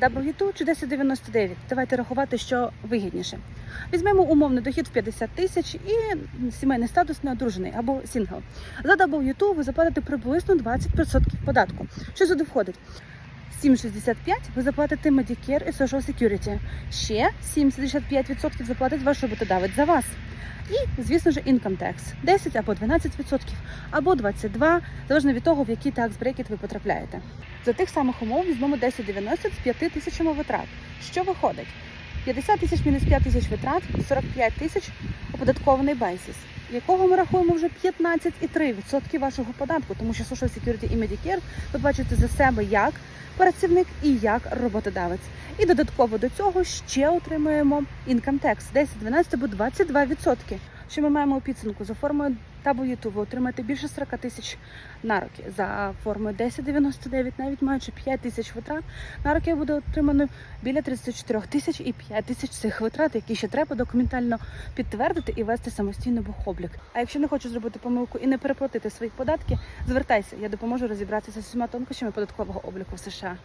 W2 чи 1099. Давайте рахувати, що вигідніше. Візьмемо умовний дохід в 50 тисяч і сімейний статус неодружений або сингл. За W2 ви заплатите приблизно 20% податку. Що сюди входить? 7,65 ви заплатите Medicare і Social Security. Ще 7,65% заплатить ваш роботодавець за вас. І, звісно ж, income tax 10 або 12%, або 22%, залежно від того, в який tax bracket ви потрапляєте. За тих самих умов візьмемо 1090 з 5 тисячами витрат. Що виходить? 50 тисяч мінус 5 тисяч витрат, 45 тисяч оподаткований бейсіс, якого ми рахуємо вже 15,3% вашого податку, тому що Social Security і Medicare ви бачите за себе як працівник і як роботодавець. І додатково до цього ще отримуємо income tax 10, 12 або 22%. Що ми маємо у підсумку за формою W2 ви отримаєте більше 40 тисяч на роки. За формою 1099, навіть маючи 5 тисяч витрат, на роки буде отримано біля 34 тисяч і 5 тисяч цих витрат, які ще треба документально підтвердити і вести самостійно бухоблік. А якщо не хочеш зробити помилку і не переплатити свої податки, звертайся, я допоможу розібратися з усіма тонкощами податкового обліку в США.